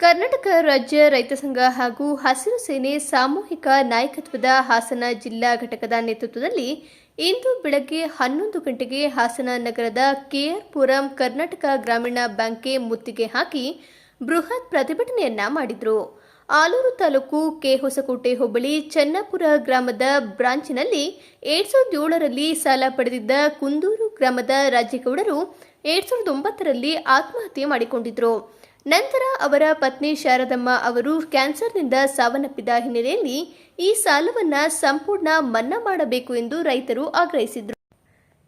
ಕರ್ನಾಟಕ ರಾಜ್ಯ ರೈತ ಸಂಘ ಹಾಗೂ ಹಸಿರು ಸೇನೆ ಸಾಮೂಹಿಕ ನಾಯಕತ್ವದ ಹಾಸನ ಜಿಲ್ಲಾ ಘಟಕದ ನೇತೃತ್ವದಲ್ಲಿ ಇಂದು ಬೆಳಗ್ಗೆ ಹನ್ನೊಂದು ಗಂಟೆಗೆ ಹಾಸನ ನಗರದ ಕೆಆರ್ಪುರಂ ಕರ್ನಾಟಕ ಗ್ರಾಮೀಣ ಬ್ಯಾಂಕ್ಗೆ ಮುತ್ತಿಗೆ ಹಾಕಿ ಬೃಹತ್ ಪ್ರತಿಭಟನೆಯನ್ನ ಮಾಡಿದರು. ಆಲೂರು ತಾಲೂಕು ಕೆ ಹೊಸಕೋಟೆ ಹೋಬಳಿ ಚನ್ನಾಪುರ ಗ್ರಾಮದ ಬ್ರಾಂಚ್ನಲ್ಲಿ ಎರಡ್ ಸಾವಿರದ ಏಳರಲ್ಲಿ ಸಾಲ ಪಡೆದಿದ್ದ ಕುಂದೂರು ಗ್ರಾಮದ ರಾಜೇಗೌಡರು ಎರಡ್ ಸಾವಿರದ ಒಂಬತ್ತರಲ್ಲಿ ಆತ್ಮಹತ್ಯೆ ಮಾಡಿಕೊಂಡಿದ್ರು. ನಂತರ ಅವರ ಪತ್ನಿ ಶಾರದಮ್ಮ ಅವರು ಕ್ಯಾನ್ಸರ್ನಿಂದ ಸಾವನ್ನಪ್ಪಿದ ಹಿನ್ನೆಲೆಯಲ್ಲಿ ಈ ಸಾಲವನ್ನ ಸಂಪೂರ್ಣ ಮನ್ನಾ ಮಾಡಬೇಕು ಎಂದು ರೈತರು ಆಗ್ರಹಿಸಿದರು.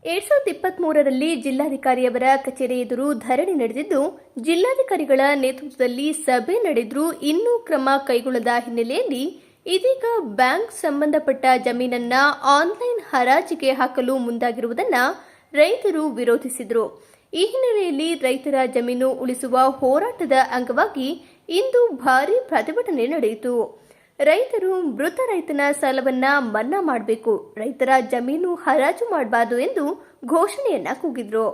ಎರಡ್ ಸಾವಿರದ ಇಪ್ಪತ್ಮೂರರಲ್ಲಿ ಜಿಲ್ಲಾಧಿಕಾರಿಯವರ ಕಚೇರಿ ಎದುರು ಧರಣಿ ನಡೆದಿದ್ದು, ಜಿಲ್ಲಾಧಿಕಾರಿಗಳ ನೇತೃತ್ವದಲ್ಲಿ ಸಭೆ ನಡೆದರೂ ಇನ್ನೂ ಕ್ರಮ ಕೈಗೊಳ್ಳದ ಹಿನ್ನೆಲೆಯಲ್ಲಿ ಇದೀಗ ಬ್ಯಾಂಕ್ ಸಂಬಂಧಪಟ್ಟ ಜಮೀನನ್ನ ಆನ್ಲೈನ್ ಹರಾಜಿಗೆ ಹಾಕಲು ಮುಂದಾಗಿರುವುದನ್ನ ರೈತರು ವಿರೋಧಿಸಿದರು. ಈ ಹಿನ್ನೆಲೆಯಲ್ಲಿ ರೈತರ ಜಮೀನು ಉಳಿಸುವ ಹೋರಾಟದ ಅಂಗವಾಗಿ ಇಂದು ಭಾರಿ ಪ್ರತಿಭಟನೆ ನಡೆಯಿತು. ರೈತರು ಮೃತ ರೈತನ ಸಾಲವನ್ನ ಮನ್ನಾ ಮಾಡಬೇಕು, ರೈತರ ಜಮೀನು ಹರಾಜು ಮಾಡಬಾರದು ಎಂದು ಘೋಷಣೆಯನ್ನ ಕೂಗಿದ್ರು.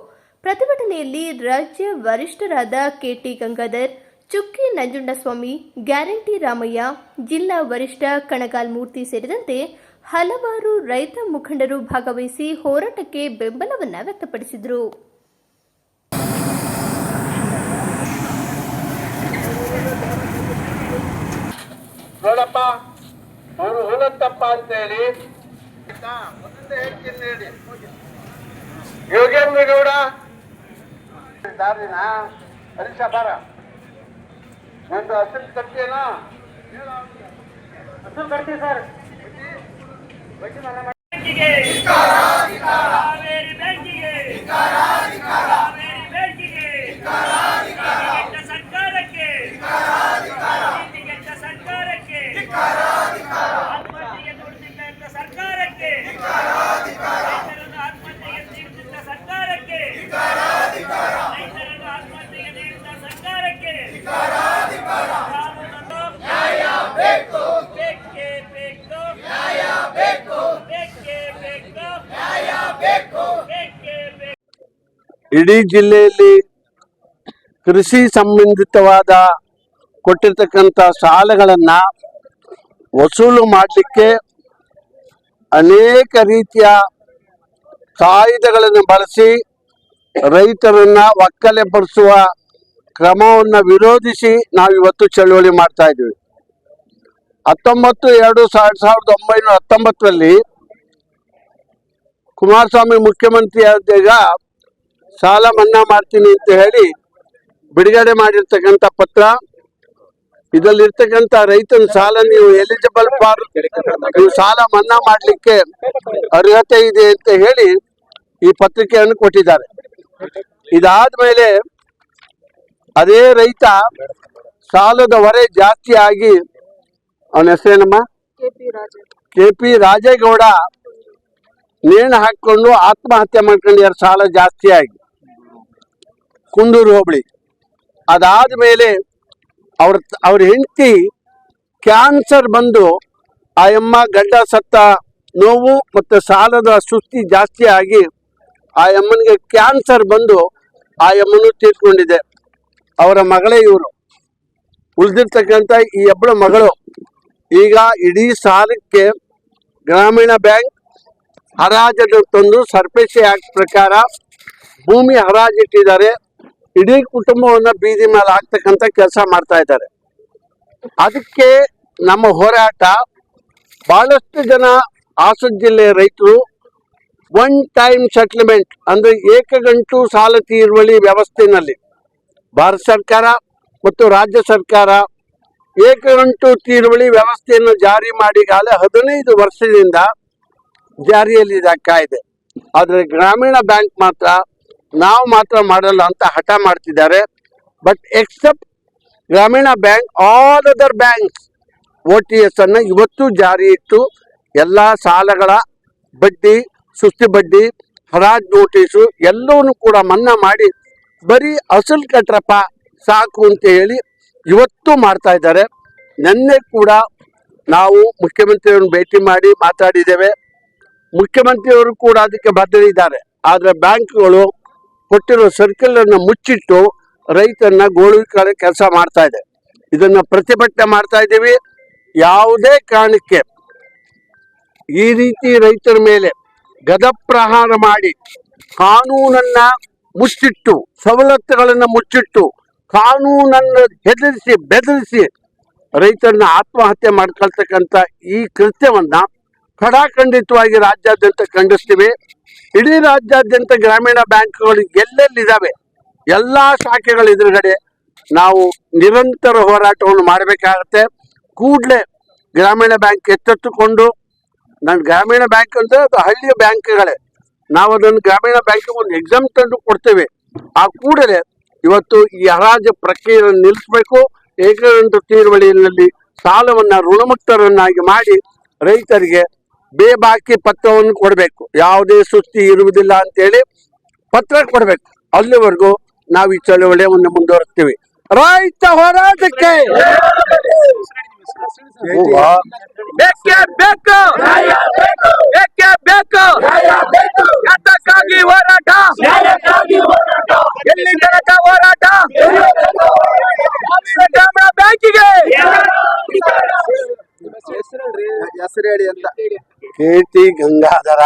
ಪ್ರತಿಭಟನೆಯಲ್ಲಿ ರಾಜ್ಯ ವರಿಷ್ಠರಾದ ಕೆಟಿ ಗಂಗಾಧರ್, ಚುಕ್ಕಿ ನಂಜುಂಡಸ್ವಾಮಿ, ಗ್ಯಾರಂಟಿ ರಾಮಯ್ಯ, ಜಿಲ್ಲಾ ವರಿಷ್ಠ ಕಣಗಾಲ್ ಮೂರ್ತಿ ಸೇರಿದಂತೆ ಹಲವಾರು ರೈತ ಮುಖಂಡರು ಭಾಗವಹಿಸಿ ಹೋರಾಟಕ್ಕೆ ಬೆಂಬಲವನ್ನ ವ್ಯಕ್ತಪಡಿಸಿದರು. ನೋಡಪ್ಪ ಅವರು ಹುಲತ್ತಪ್ಪ ಅಂತ ಹೇಳಿ ಯೋಗೇಂದ್ರ ಗೌಡ. ದಾರಿನ? ಹರೀಶ ಬಾರ. ನಂದು ಹಸಿರು ಕಟ್ಟಿಯೇನಾ ಹಸಿರು ಕಟ್ಟಿ ಸರ್. ಬಡ್ಡಿ ಇಡೀ ಜಿಲ್ಲೆಯಲ್ಲಿ ಕೃಷಿ ಸಂಬಂಧಿತವಾದ ಕೊಟ್ಟಿರ್ತಕ್ಕಂಥ ಸಾಲಗಳನ್ನ ವಸೂಲು ಮಾಡಲಿಕ್ಕೆ ಅನೇಕ ರೀತಿಯ ಕಾಯ್ದೆಗಳನ್ನು ಬಳಸಿ ರೈತರನ್ನ ಒಕ್ಕಲೆಬ್ಬರಿಸುವ ಕ್ರಮವನ್ನು ವಿರೋಧಿಸಿ ನಾವು ಇವತ್ತು ಚಳುವಳಿ ಮಾಡ್ತಾ ಇದ್ದೀವಿ. ಹತ್ತೊಂಬತ್ತು ಎರಡು ಸಾವಿರದ ಸಾವಿರದ ಒಂಬೈನೂರ ಹತ್ತೊಂಬತ್ತರಲ್ಲಿ ಕುಮಾರಸ್ವಾಮಿ ಮುಖ್ಯಮಂತ್ರಿ ಆದಾಗ ಸಾಲ ಮನ್ನಾ ಮಾಡ್ತೀನಿ ಅಂತ ಹೇಳಿ ಬಿಡುಗಡೆ ಮಾಡಿರ್ತಕ್ಕಂಥ ಪತ್ರ ಇದರಲ್ಲಿರ್ತಕ್ಕಂಥ ರೈತನ ಸಾಲ ನೀವು ಎಲಿಜಿಬಲ್ ಫಾರ್ ನೀವು ಸಾಲ ಮನ್ನಾ ಮಾಡಲಿಕ್ಕೆ ಅರ್ಹತೆ ಇದೆ ಅಂತ ಹೇಳಿ ಈ ಪತ್ರಿಕೆಯನ್ನು ಕೊಟ್ಟಿದ್ದಾರೆ. ಇದಾದ ಮೇಲೆ ಅದೇ ರೈತ ಸಾಲದ ಹೊರೆ ಜಾಸ್ತಿ ಆಗಿ ಅವನ ಹೆಸರೇನಮ್ಮ? ಕೆ ಪಿ ರಾಜೇಗೌಡ ನೇಣು ಹಾಕೊಂಡು ಆತ್ಮಹತ್ಯೆ ಮಾಡ್ಕೊಂಡಿದ್ದಾರೆ ಸಾಲ ಜಾಸ್ತಿ ಆಗಿ ಕುಂದೂರು ಹೋಬಳಿ. ಅದಾದ ಮೇಲೆ ಅವ್ರ ಅವ್ರ ಹೆಂಡತಿ ಕ್ಯಾನ್ಸರ್ ಬಂದು ಆ ಅಮ್ಮ ಗಡ್ಡ ಸತ್ತ ನೋವು ಮತ್ತು ಸಾಲದ ಸುಸ್ತಿ ಜಾಸ್ತಿ ಆಗಿ ಆ ಅಮ್ಮನಿಗೆ ಕ್ಯಾನ್ಸರ್ ಬಂದು ಆ ಅಮ್ಮನು ತೀರ್ಕೊಂಡಿದೆ ಅವರ ಮಗಳೇ ಇವರು. ಉಳಿದಿರ್ತಕ್ಕಂಥ ಈ ಎಬ್ಬಳ ಮಗಳು ಈಗ ಇಡೀ ಸಾಲಕ್ಕೆ ಗ್ರಾಮೀಣ ಬ್ಯಾಂಕ್ ಹರಾಜನ್ನು ತಂದು ಸರ್ಪೇಶಿ ಆಕ್ಟ್ ಪ್ರಕಾರ ಭೂಮಿ ಹರಾಜಿಟ್ಟಿದ್ದಾರೆ. ಇಡೀ ಕುಟುಂಬವನ್ನ ಬೀದಿ ಮೇಲೆ ಹಾಕ್ತಕ್ಕಂಥ ಕೆಲಸ ಮಾಡ್ತಾ ಇದ್ದಾರೆ. ಅದಕ್ಕೆ ನಮ್ಮ ಹೋರಾಟ ಬಹಳಷ್ಟು ಜನ ಹಾಸನ ಜಿಲ್ಲೆಯ ರೈತರು ಒನ್ ಟೈಮ್ ಸೆಟ್ಲ್ಮೆಂಟ್ ಅಂದ್ರೆ ಏಕಗಂಟು ಸಾಲ ತೀರುವಳಿ ವ್ಯವಸ್ಥೆನಲ್ಲಿ ಭಾರತ ಸರ್ಕಾರ ಮತ್ತು ರಾಜ್ಯ ಸರ್ಕಾರ ಏಕಗಂಟು ತೀರುವಳಿ ವ್ಯವಸ್ಥೆಯನ್ನು ಜಾರಿ ಮಾಡಿ ಕಾಲ ಹದಿನೈದು ವರ್ಷದಿಂದ ಜಾರಿಯಲ್ಲಿದೆ ಕಾಯ್ದೆ. ಆದರೆ ಗ್ರಾಮೀಣ ಬ್ಯಾಂಕ್ ಮಾತ್ರ ನಾವು ಮಾತ್ರ ಮಾಡಲ್ಲ ಅಂತ ಹಠ ಮಾಡ್ತಿದ್ದಾರೆ. ಬಟ್ ಎಕ್ಸೆಪ್ಟ್ ಗ್ರಾಮೀಣ bank all other banks O T S ಅನ್ನು ಇವತ್ತು ಜಾರಿ ಇಟ್ಟು ಎಲ್ಲ ಸಾಲಗಳ ಬಡ್ಡಿ, ಸುಸ್ತಿ ಬಡ್ಡಿ, ಹರಾಜ್ ನೋಟಿಸು ಎಲ್ಲವನ್ನೂ ಕೂಡ ಮನ್ನಾ ಮಾಡಿ ಬರೀ ಅಸಲ್ ಕಟ್ರಪ್ಪ ಸಾಕು ಅಂತ ಹೇಳಿ ಇವತ್ತು ಮಾಡ್ತಾ ಇದ್ದಾರೆ. ನಿನ್ನೆ ಕೂಡ ನಾವು ಮುಖ್ಯಮಂತ್ರಿಯನ್ನು ಭೇಟಿ ಮಾಡಿ ಮಾತಾಡಿದ್ದೇವೆ. ಮುಖ್ಯಮಂತ್ರಿಯವರು ಕೂಡ ಅದಕ್ಕೆ ಬದ್ಧರಿದ್ದಾರೆ. ಆದರೆ ಬ್ಯಾಂಕ್ಗಳು ಕೊಟ್ಟಿರೋ ಸರ್ಕಲ್ ಅನ್ನು ಮುಚ್ಚಿಟ್ಟು ರೈತನ ಗೋಳು ಕೆಲಸ ಮಾಡ್ತಾ ಇದೆ. ಇದನ್ನ ಪ್ರತಿಭಟನೆ ಮಾಡ್ತಾ ಇದ್ದೀವಿ. ಯಾವುದೇ ಕಾರಣಕ್ಕೆ ಈ ರೀತಿ ರೈತರ ಮೇಲೆ ಗದಪ್ರಹಾರ ಮಾಡಿ ಕಾನೂನನ್ನ ಮುಚ್ಚಿಟ್ಟು, ಸವಲತ್ತುಗಳನ್ನು ಮುಚ್ಚಿಟ್ಟು, ಕಾನೂನನ್ನು ಹೆದರಿಸಿ, ಬೆದರಿಸಿ ರೈತರನ್ನ ಆತ್ಮಹತ್ಯೆ ಮಾಡ್ಕೊಳ್ತಕ್ಕಂಥ ಈ ಕೃತ್ಯವನ್ನ ಖಡಾಖಂಡಿತವಾಗಿ ರಾಜ್ಯಾದ್ಯಂತ ಖಂಡಿಸ್ತೀವಿ. ಇಡೀ ರಾಜ್ಯಾದ್ಯಂತ ಗ್ರಾಮೀಣ ಬ್ಯಾಂಕ್ಗಳು ಎಲ್ಲೆಲ್ಲಿದ್ದಾವೆ, ಎಲ್ಲಾ ಶಾಖೆಗಳ ಎದುರುಗಡೆ ನಾವು ನಿರಂತರ ಹೋರಾಟವನ್ನು ಮಾಡಬೇಕಾಗತ್ತೆ. ಕೂಡಲೇ ಗ್ರಾಮೀಣ ಬ್ಯಾಂಕ್ ಎತ್ತೆತ್ತುಕೊಂಡು ನಾನು ಗ್ರಾಮೀಣ ಬ್ಯಾಂಕ್ ಅಂದರೆ ಅದು ಹಳ್ಳಿಯ ಬ್ಯಾಂಕ್ಗಳೇ. ನಾವು ಅದನ್ನು ಗ್ರಾಮೀಣ ಬ್ಯಾಂಕಿಗೆ ಒಂದು ಎಕ್ಸಾಮ್ ತಂದು ಕೊಡ್ತೇವೆ. ಆ ಕೂಡಲೇ ಇವತ್ತು ಈ ಹರಾಜು ಪ್ರಕ್ರಿಯೆಯನ್ನು ನಿಲ್ಲಿಸಬೇಕು. ಏಕಗಂಟು ತೀರುವಳಿಯಲ್ಲಿ ಸಾಲವನ್ನ ಋಣಮುಕ್ತರನ್ನಾಗಿ ಮಾಡಿ ರೈತರಿಗೆ ಬೇಬಾಕಿ ಪತ್ರವನ್ನು ಕೊಡಬೇಕು. ಯಾವುದೇ ಸುಸ್ತಿ ಇರುವುದಿಲ್ಲ ಅಂತೇಳಿ ಪತ್ರ ಕೊಡಬೇಕು. ಅಲ್ಲಿವರೆಗೂ ನಾವು ಈ ಚಳುವಳಿಯನ್ನು ಮುಂದುವರಿಸ್ತೀವಿ. ರೈತ ಹೋರಾಟಕ್ಕೆ! ಹೂವಾ. ಬೇಕೇ! ಬೇಕು! ಬೇಕೇ ಬೇಕು! ಯಾತಕ್ಕಾಗಿ ಹೋರಾಟ! ಎಲ್ಲಿ ತನಕ ಹೋರಾಟ? ಗ್ರಾಮೀಣ ಬ್ಯಾಂಕಿಗೆ! ಹೆಸರು ಹೇಳಿ ಅಂತ. K T Gangadhara